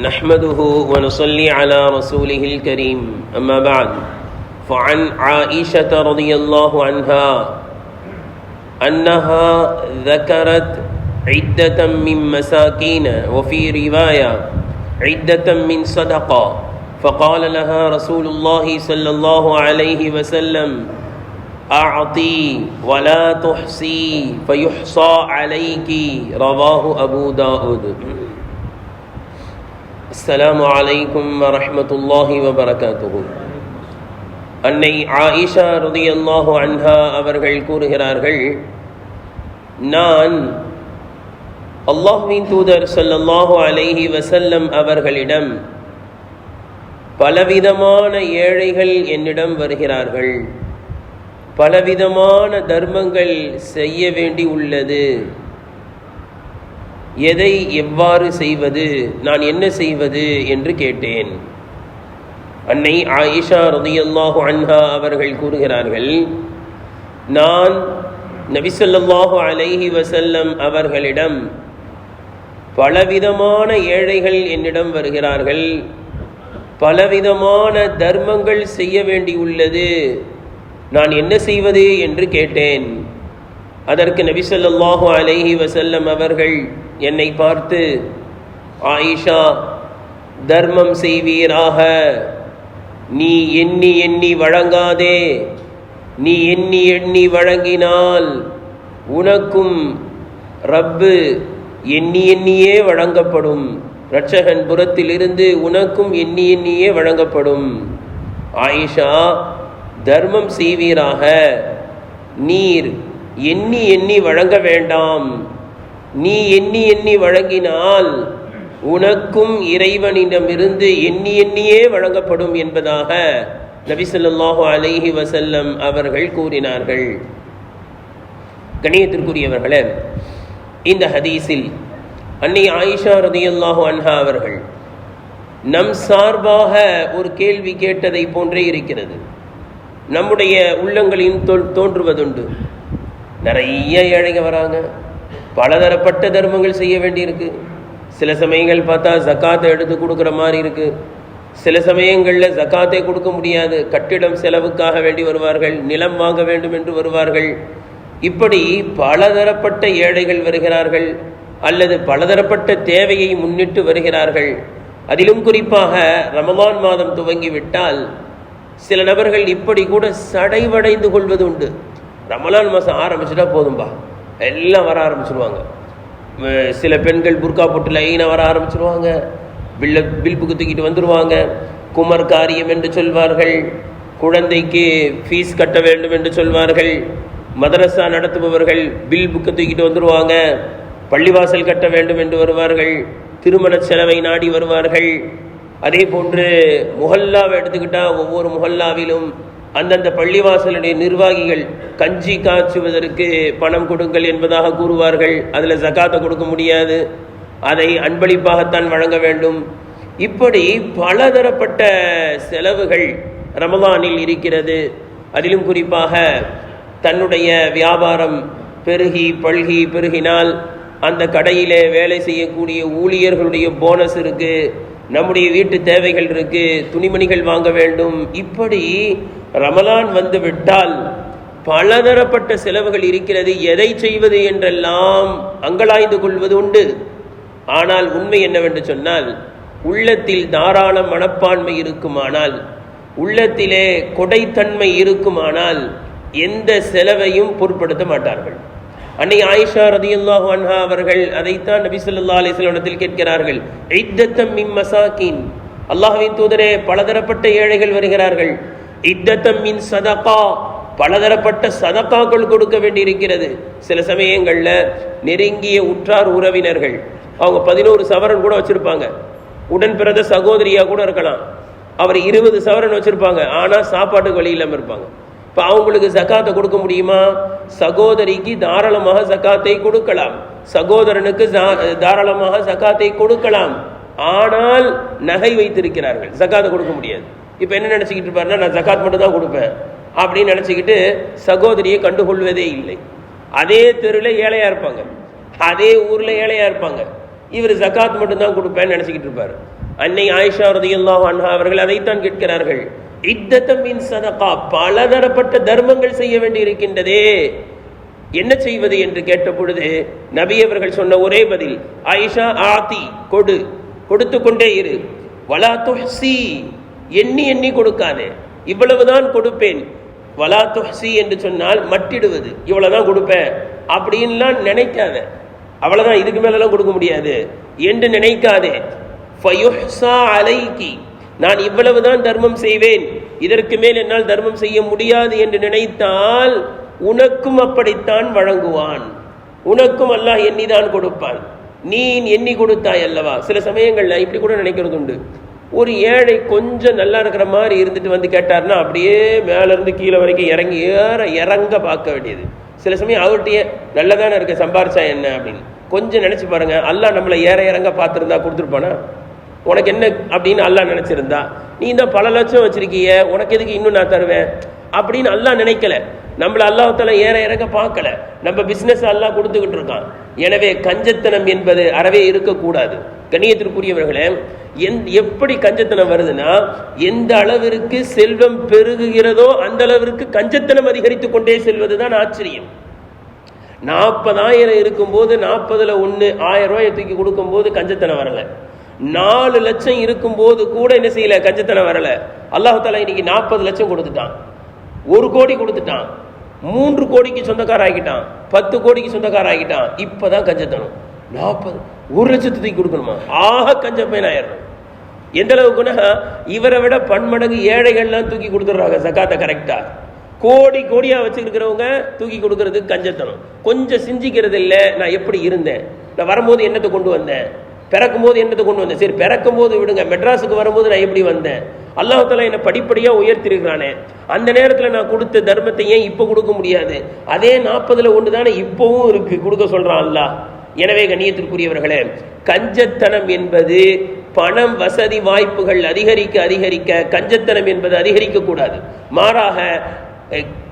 نحمده ونصلي على رسوله الكريم. أما بعد فعن عائشة رضي الله عنها أنها ذكرت عدة من مساكين وفي رواية عدة من صدقة. فقال لها رسول الله صلى الله عليه وسلم أعطي ولا تحصي فيحصى عليك. رواه أبو داود. அஸ்லாம் வலைக்கும் வரமத்துல்லாஹி வபரகாத்துகும் அன்னை ஆயிஷா ருதியல்லாஹு அன்ஹா அவர்கள் கூறுகிறார்கள் நான் அல்லாஹுவின் தூதர் சொல்லல்லாஹு அலைஹி வசல்லம் அவர்களிடம் பலவிதமான ஏழைகள் என்னிடம் வருகிறார்கள். பலவிதமான தர்மங்கள் செய்ய வேண்டி உள்ளது. எதை எவ்வாறு செய்வது நான் என்ன செய்வது என்று கேட்டேன். அன்னை ஆயிஷா ரதியல்லாஹு அன்ஹா அவர்கள் கூறுகிறார்கள் நான் நபிசல்லாஹு அலைஹி வசல்லம் அவர்களிடம் பலவிதமான ஏழைகள் என்னிடம் வருகிறார்கள் பலவிதமான தர்மங்கள் செய்ய வேண்டியுள்ளது நான் என்ன செய்வது என்று கேட்டேன். அதற்கு நபிசல்லாஹு அலைஹி வசல்லம் அவர்கள் என்னை பார்த்து ஆயிஷா தர்மம் செய்வீராக. நீ எண்ணி எண்ணி வழங்காதே. நீ எண்ணி எண்ணி வழங்கினால் உனக்கும் ரப்பு எண்ணி எண்ணியே வழங்கப்படும். இரட்சகன் புறத்திலிருந்து உனக்கும் எண்ணி எண்ணியே வழங்கப்படும். ஆயிஷா தர்மம் செய்வீராக. நீர் எண்ணி எண்ணி வழங்க வேண்டாம். நீ எண்ணி எண்ணி வழங்கினால் உனக்கும் இறைவனிடமிருந்து எண்ணி எண்ணியே வழங்கப்படும் என்பதாக நபிசல்லாஹு அலைஹி வசல்லம் அவர்கள் கூறினார்கள். கணியத்திற்குரியவர்களே இந்த ஹதீஸில் அன்னை ஆயிஷா ரதியல்லாஹு அன்ஹா அவர்கள் நம் சார்பாக ஒரு கேள்வி கேட்டதை போன்றே இருக்கிறது. நம்முடைய உள்ளங்களின் தோல் தோன்றுவதுண்டு. நிறைய ஏழைங்க வராங்க. பலதரப்பட்ட தர்மங்கள் செய்ய வேண்டியிருக்கு. சில சமயங்கள் பார்த்தா ஜக்காத்தை எடுத்து கொடுக்குற மாதிரி இருக்கு. சில சமயங்களில் ஜக்காத்தை கொடுக்க முடியாது. கட்டிடம் செலவுக்காக வேண்டி வருவார்கள். நிலம் வாங்க வேண்டும் என்று வருவார்கள். இப்படி பலதரப்பட்ட ஏழைகள் வருகிறார்கள். அல்லது பலதரப்பட்ட தேவையை முன்னிட்டு வருகிறார்கள். அதிலும் குறிப்பாக ரமலான் மாதம் துவங்கிவிட்டால் சில நபர்கள் இப்படி கூட சடைவடைந்து கொள்வது உண்டு. ரமலான் மாதம் ஆரம்பிச்சுட்டா போதும்பா. எல்லாம் வர ஆரம்பிச்சிருவாங்க. சில பெண்கள் புர்கா போட்டு லைனாக வர ஆரம்பிச்சிருவாங்க. பில்ல பில் புக்கு தூக்கிட்டு வந்துடுவாங்க குமர் காரியம் என்று சொல்வார்கள். குழந்தைக்கு ஃபீஸ் கட்ட வேண்டும் என்று சொல்வார்கள். மதரசா நடத்துபவர்கள் பில் புக்கு தூக்கிட்டு வந்துடுவாங்க பள்ளிவாசல் கட்ட வேண்டும் என்று வருவார்கள். திருமண செலவை நாடி வருவார்கள். அதே போன்று முஹல்லாவை எடுத்துக்கிட்டால் ஒவ்வொரு முஹல்லாவிலும் அந்தந்த பள்ளிவாசலுடைய நிர்வாகிகள் கஞ்சி காய்ச்சுவதற்கு பணம் கொடுங்கள் என்பதாக கூறுவார்கள். அதில் ஜக்காத்தை கொடுக்க முடியாது. அதை அன்பளிப்பாகத்தான் வழங்க வேண்டும். இப்படி பலதரப்பட்ட செலவுகள் ரமதானில் இருக்கிறது. அதிலும் குறிப்பாக தன்னுடைய வியாபாரம் பெருகி பல்கி பெருகினால் அந்த கடையிலே வேலை செய்யக்கூடிய ஊழியர்களுடைய போனஸ் இருக்குது நம்முடைய வீட்டு தேவைகள் இருக்கு துணிமணிகள் வாங்க வேண்டும். இப்படி ரமலான் வந்து விட்டால் பலதரப்பட்ட செலவுகள் இருக்கிறது. எதை செய்வது என்றெல்லாம் அங்கலாய்ந்து கொள்வது உண்டு. ஆனால் உண்மை என்னவென்று சொன்னால் உள்ளத்தில் தாராள மனப்பான்மை இருக்குமானால் உள்ளத்திலே கொடைத்தன்மை இருக்குமானால் எந்த செலவையும் பொருட்படுத்த மாட்டார்கள். அன்னை ஆயிஷா ரதியுல்லாஹு அன்ஹா அவர்கள் அதைத்தான் நபி சொல்லா அலிஸ்லத்தில் கேட்கிறார்கள். இத்தத்தம் மின் மசாக்கின் அல்லாஹ்வின் தூதரே பலதரப்பட்ட ஏழைகள் வருகிறார்கள். இத்தத்தம் மின் சதகா. பலதரப்பட்ட சதக்காக்கள் கொடுக்க வேண்டியிருக்கிறது. சில சமயங்களில் நெருங்கிய உற்றார் உறவினர்கள் அவங்க பதினோரு சவரன் கூட வச்சிருப்பாங்க. உடன் பிறந்த சகோதரியா கூட இருக்கலாம். அவர் இருபது சவரன் வச்சிருப்பாங்க. ஆனால் சாப்பாட்டுக்கு வழி இல்லாமல் இருப்பாங்க. இப்போ அவங்களுக்கு ஜக்காத்தை கொடுக்க முடியுமா? சகோதரிக்கு தாராளமாக ஜக்காத்தை கொடுக்கலாம். சகோதரனுக்கு தாராளமாக ஜக்காத்தை கொடுக்கலாம். ஆனால் நகை வைத்திருக்கிறார்கள். ஜக்காத்தை கொடுக்க முடியாது. இப்போ என்ன நினச்சிக்கிட்டு இருப்பாருன்னா நான் ஜக்காத் மட்டும் தான் கொடுப்பேன். அப்படின்னு நினச்சிக்கிட்டு சகோதரியை கண்டுகொள்வதே இல்லை. அதே தெருவில் ஏழையாக இருப்பாங்க. அதே ஊரில் ஏழையாக இருப்பாங்க. இவர் ஜகாத் மட்டும்தான் கொடுப்பேன்னு நினச்சிக்கிட்டு இருப்பார். அன்னை ஆயிஷா ரதியுல்லாஹு அன்ஹா அவர்கள் அதைத்தான் கேட்கிறார்கள். இத்தத்தமின் சதகா பலதரப்பட்ட தர்மங்கள் செய்ய வேண்டி இருக்கின்றதே என்ன செய்வது என்று கேட்ட பொழுது நபி அவர்கள் சொன்ன ஒரே பதில் ஆயிஷா ஆதி கொடு. கொடுத்து கொண்டே இரு. வலா துஹ்சி எண்ணி எண்ணி கொடுக்காதே. இவ்வளவுதான் கொடுப்பேன். வலா துஹ்சி என்று சொன்னால் மட்டிடுவது. இவ்வளவுதான் கொடுப்பேன். அப்படின்லாம் நினைக்காத. அவ்வளவுதான் இதுக்கு மேலெல்லாம் கொடுக்க முடியாது. என்று நினைக்காதே. ஃபயுஹ்ஸா அலைக்கி நான் இவ்வளவுதான் தர்மம் செய்வேன். இதற்கு மேல் என்னால் தர்மம் செய்ய முடியாது என்று நினைத்தால் உனக்கும் அப்படித்தான் வழங்குவான். உனக்கும் அல்லாஹ் எண்ணிதான் கொடுப்பான். நீ எண்ணி கொடுத்தாய் அல்லவா? சில சமயங்களில் இப்படி கூட நினைக்கிறது உண்டு. ஒரு ஏழை கொஞ்சம் நல்லா இருக்கிற மாதிரி இருந்துட்டு வந்து கேட்டார்னா அப்படியே மேலேருந்து கீழே வரைக்கும் இறங்கி ஏற இறங்க பார்க்க வேண்டியது. சில சமயம் அவர்கிட்டயே நல்லதானே இருக்க சம்பாரிச்சா என்ன? அப்படின்னு. கொஞ்சம் நினச்சி பாருங்க. அல்லாஹ் நம்மளை ஏற இறங்க பார்த்துருந்தா கொடுத்துருப்பானா? உனக்கு என்ன அப்படின்னு அல்லா நினைச்சிருந்தா நீ இந்த பல லட்சம் வச்சிருக்கிய உனக்கு எதுக்கு இன்னும் நான் தருவேன்? அப்படின்னு அல்லா நினைக்கல. நம்மள அல்லாஹால ஏற இறங்க பார்க்கல. நம்ம பிசினஸ் அல்லாஹ் கொடுத்துக்கிட்டு இருக்கான். எனவே கஞ்சத்தனம் என்பது அறவே இருக்கக்கூடாது. கண்ணியத்திற்குரியவர்களே எந் எப்படி கஞ்சத்தனம் வருதுன்னா எந்த அளவிற்கு செல்வம் பெருகுகிறதோ அந்த அளவிற்கு கஞ்சத்தனம் அதிகரித்து கொண்டே செல்வதுதான் ஆச்சரியம். நாற்பதாயிரம் இருக்கும்போது நாற்பதுல ஒன்று ஆயிரம் ரூபாயை தூக்கி கொடுக்கும்போது கஞ்சத்தனம் வரலை. நாலு லட்சம் இருக்கும்போது கூட என்ன செய்யல கஞ்சத்தனம் வரல. அல்லாஹால இன்னைக்கு நாற்பது லட்சம் கொடுத்துட்டான். ஒரு கோடி கொடுத்துட்டான். மூன்று கோடிக்கு சொந்தக்கார ஆகிட்டான். பத்து கோடிக்கு சொந்தக்கார ஆகிட்டான். இப்பதான் கஞ்சத்தனம். நாற்பது ஒரு லட்சத்துக்கு கொடுக்கணுமா? ஆக கஞ்ச பையன் ஆயிடுறோம் எந்த அளவுக்குன்னா இவரை விட பன்மடங்கு ஏழைகள்லாம் தூக்கி கொடுத்துட்றாங்க. சக்காத்தை கரெக்டா கோடி கோடியா வச்சுருக்கிறவங்க தூக்கி கொடுக்கறது கஞ்சத்தனம். கொஞ்சம் சிந்திக்கிறது இல்லை நான் எப்படி இருந்தேன்? நான் வரும்போது என்னத்தை கொண்டு வந்தேன்? பிறக்கும் போது என்னத்தை கொண்டு வந்தேன்? சரி பிறக்கும் போது விடுங்க. மெட்ராஸுக்கு வரும்போது நான் எப்படி வந்தேன்? அல்லாஹால என்னை படிப்படியாக உயர்த்திருக்கிறானே அந்த நேரத்தில் நான் கொடுத்த தர்மத்தை ஏன் இப்போ கொடுக்க முடியாது? அதே நாற்பதுல ஒன்று தானே இப்போவும் இருக்கு. கொடுக்க சொல்றான் அல்லாஹ். எனவே கண்ணியத்திற்குரியவர்களே கஞ்சத்தனம் என்பது பணம் வசதி வாய்ப்புகள் அதிகரிக்க அதிகரிக்க கஞ்சத்தனம் என்பது அதிகரிக்க கூடாது. மாறாக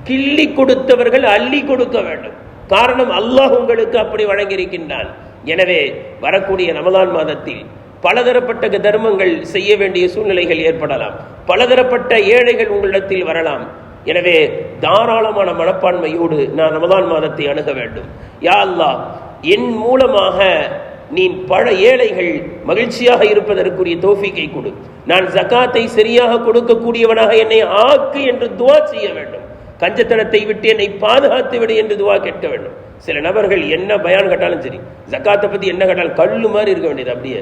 கிள்ளி கொடுத்தவர்கள் அள்ளி கொடுக்க வேண்டும். காரணம் அல்லாஹ் உங்களுக்கு அப்படி வழங்கியிருக்கின்றான். எனவே வரக்கூடிய ரமலான் மாதத்தில் பலதரப்பட்ட தர்மங்கள் செய்ய வேண்டிய சூழ்நிலைகள் ஏற்படலாம். பலதரப்பட்ட ஏழைகள் உங்களிடத்தில் வரலாம். எனவே தாராளமான மனப்பான்மையோடு நான் ரமதான் மாதத்தை அணுக வேண்டும். யா அல்லா என் மூலமாக நீ பல ஏழைகள் மகிழ்ச்சியாக இருப்பதற்குரிய தோஃபிக்கை கொடு. நான் ஜகாத்தை சரியாக கொடுக்கக்கூடியவனாக என்னை ஆக்கு என்று துவா செய்ய வேண்டும். கஞ்சத்தனத்தை விட்டு என்னை பாதுகாத்து விடு என்று துவா கேட்க வேண்டும். சில நபர்கள் என்ன பயான் கேட்டாலும் சரி ஜக்காத்தை பற்றி என்ன கேட்டாலும் கல் மாதிரி இருக்க வேண்டியது அப்படியே.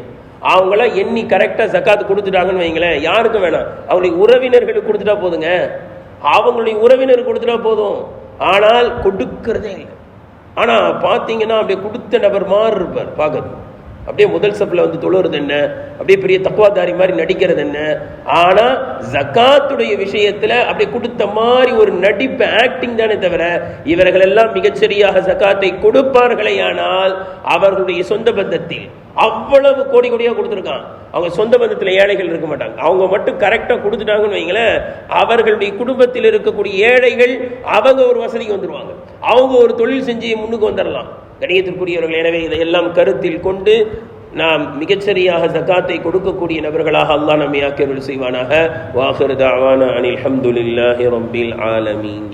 அவங்களாம் எண்ணி கரெக்டாக ஜக்காத்து கொடுத்துட்டாங்கன்னு வைங்களேன் யாருக்கும் வேணாம்? அவங்களுடைய உறவினர்களுக்கு கொடுத்துட்டா போதுங்க. அவங்களுடைய உறவினர் கொடுத்துட்டா போதும். ஆனால் கொடுக்கிறதே இல்லை. ஆனால் பார்த்தீங்கன்னா அப்படியே கொடுத்த நபர் மாதிரி இருப்பார் பார்க்கறது அப்படியே முதல் சப்பில் வந்து தொழுறது என்ன? அப்படியே பெரிய தக்குவாதாரி மாதிரி நடிக்கிறது என்ன? ஆனா ஜக்காத்துடைய விஷயத்துல அப்படியே கொடுத்த மாதிரி ஒரு நடிப்பு ஆக்டிங் தானே தவிர இவர்கள் எல்லாம் மிகச்சரியாக ஜக்காத்தை கொடுப்பார்களேயானால் அவர்களுடைய சொந்த பந்தத்தில் அவ்வளவு கோடி கோடியா கொடுத்துருக்கான். அவங்க சொந்த பந்தத்தில் ஏழைகள் இருக்க மாட்டாங்க. அவங்க மட்டும் கரெக்டா கொடுத்துட்டாங்கன்னு வைங்களேன் அவர்களுடைய குடும்பத்தில் இருக்கக்கூடிய ஏழைகள் அவங்க ஒரு வசதிக்கு வந்துருவாங்க. அவங்க ஒரு தொழில் செஞ்சு முன்னுக்கு வந்துடலாம் கணியத்திற்குரியவர்கள். எனவே இதையெல்லாம் கருத்தில் கொண்டு நாம் மிகச்சரியாக ஜக்காத்தை கொடுக்கக்கூடிய நபர்களாக அல்லாஹ் நம்மை ஆக்கியருள் செய்வானாக. வாஹர் தாவான அனில் அல்ஹம்துலில்லாஹி ரப்பில் ஆலமீன்.